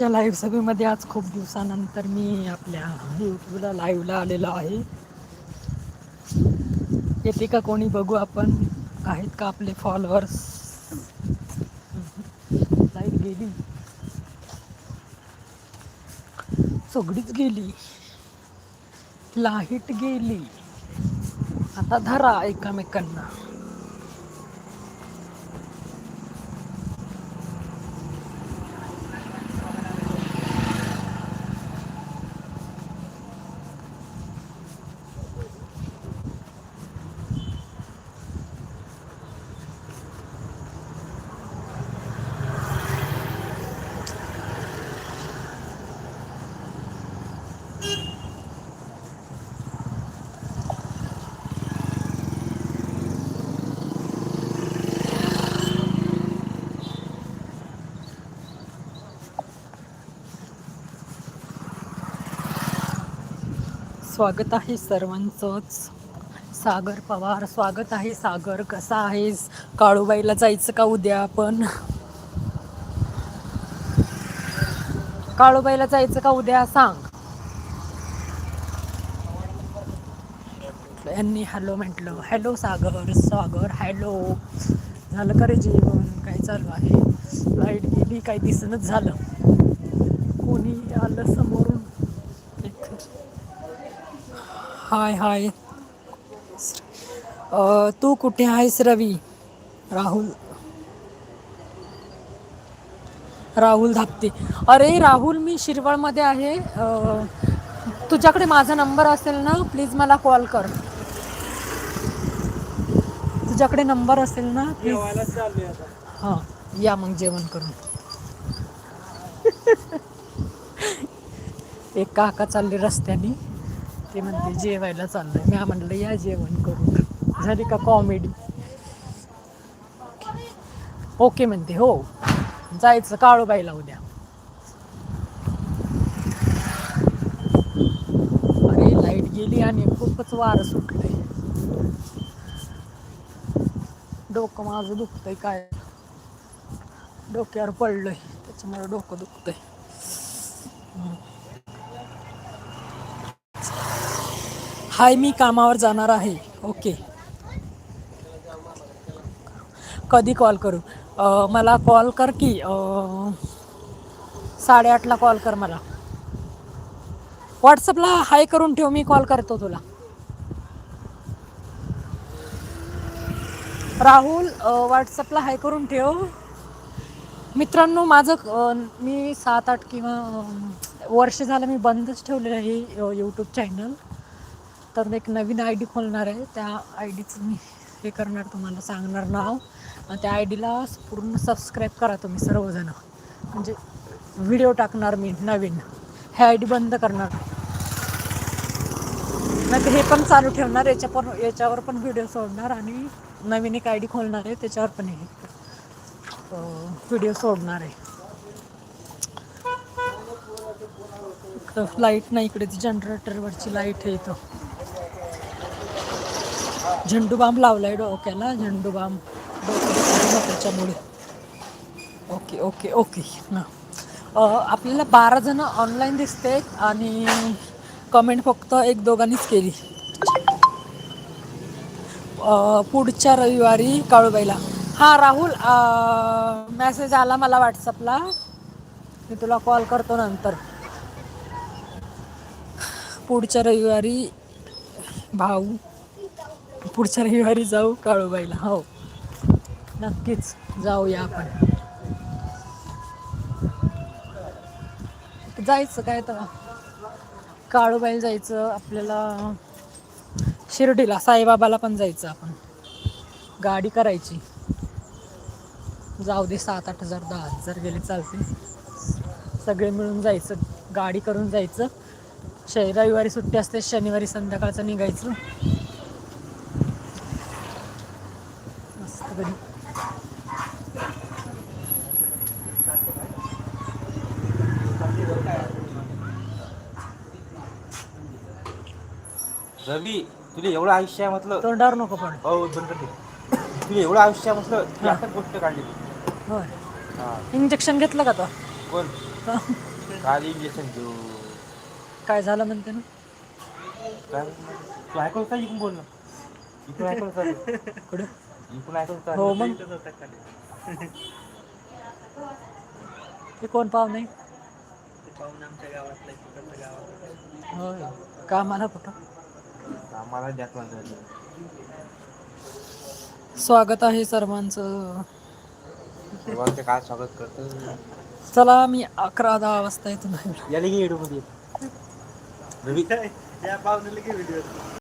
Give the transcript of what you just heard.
या लाईव्ह सभेमध्ये आज खूप दिवसानंतर मी आपल्या यूट्यूबला लाईव्हला आलेलो आहे. येते का कोणी बघू आपण आहेत का आपले फॉलोअर्स लाइट गेली. सगळीच गेली लाइट गेली. आता धरा एकमेकांना स्वागत आहे सर्वांचंच. सागर पवार स्वागत आहे सागर. कसा आहेस? काळूबाईला जायचं का उद्या आपण? काळूबाईला जायचं का उद्या? सांग. यांनी हॅलो म्हटलं. Hello Sagar Sagar hello. झालं का रे जेवण? काय चालू आहे? लाइट गेली काय दिसनच झालं. कोणी आलं समोरून एक हाय हाय. तू कुठे आहेस रवी? राहुल. राहुल धापते. अरे राहुल मी शिरवळमध्ये आहे. तुझ्याकडे माझा नंबर असेल ना प्लीज मला कॉल कर. तुझ्याकडे नंबर असेल ना प्लीज. हां या मग जेवण करून. एक काका चालले रस्त्याने. ते म्हणते जेवायला चाललंय. मी म्हणलं या जेवण करून झाली का कॉमेडी ओके म्हणते हो. जायचं काळूबाईला उद्या अरे लाइट गेली आणि खूपच वारं सुटलंय. डोकं माझं दुखतंय काय? डोक्यावर पडलंय त्याच्यामुळे डोकं दुखतंय. हाय मी कामावर जाणार आहे. ओके. कधी कॉल करू? मला कॉल कर की साडेआठला कॉल कर मला. व्हॉट्सअपला हाय करून ठेव मी कॉल करतो तुला. राहुल व्हॉट्सअपला हाय करून ठेव. मित्रांनो माझं मी सात आठ किंवा वर्ष झालं मी बंदच ठेवलेलं आहे यूट्यूब चॅनल तर एक नवीन आय डी खोलणार आहे. त्या आय डीचं मी हे करणार तुम्हाला सांगणार नाव. आणि त्या आय डीला पूर्ण सबस्क्राईब करा तुम्ही सर्वजण. म्हणजे व्हिडिओ टाकणार मी नवीन. हे आय डी बंद करणार. नाही तर हे पण चालू ठेवणार याच्या पण याच्यावर पण व्हिडिओ सोडणार आणि नवीन एक आय डी खोलणार आहे त्याच्यावर पण हे. व्हिडिओ सोडणार आहे. लाइट नाही इकडे ती जनरेटरवरची लाइट आहे इथं. झेंडू बाम लावलाय डोक्याला झेंडू बाम. त्याच्यामुळे. Okay okay okay. हां आपल्याला बारा जण ऑनलाईन दिसते आणि कमेंट फक्त एक दोघांनीच केली. पुढच्या रविवारी काळूबाईला. हां राहुल मेसेज आला मला व्हॉट्सअपला मी तुला कॉल करतो नंतर. पुढच्या रविवारी भाऊ. पुढच्या रविवारी जाऊ काळूबाईला. हो. नक्कीच जाऊया आपण. जायचं काय तर काळूबाईला जायचं आपल्याला शिर्डीला साईबाबाला पण जायचं आपण. गाडी करायची. जाऊ दे सात आठ हजार दहा हजार गेले चालते सगळे मिळून जायचं गाडी करून जायचं. श रविवारी सुट्टी असते शनिवारी संध्याकाळचं निघायचं. रवी तुला एवढं आयुष्य आहे म्हटलं. तोंडावर नको पण हो बंद कर दे. तुला एवढं आयुष्य आहे म्हटलं ती हा. आता गोष्ट काढली तू होय. हा. इंजेक्शन घेतलं का तो? बोल. काल इंजेक्शन घेऊ. काय झालं म्हणते ना? काय? तू ऐकलं का इकडून बोल ना. इकडून ऐकलं का? कुठे? इकडून ऐकलं का हो मग. ते कोण पाव नाही? होय. कामाला कुठं? स्वागत आहे सर्वांचं. सर्वांचे काय स्वागत करतो? चला मी अकरा दहा वाजता येतो नाही याला की व्हिडिओमध्ये. रवी या पाहुण्याला की व्हिडिओ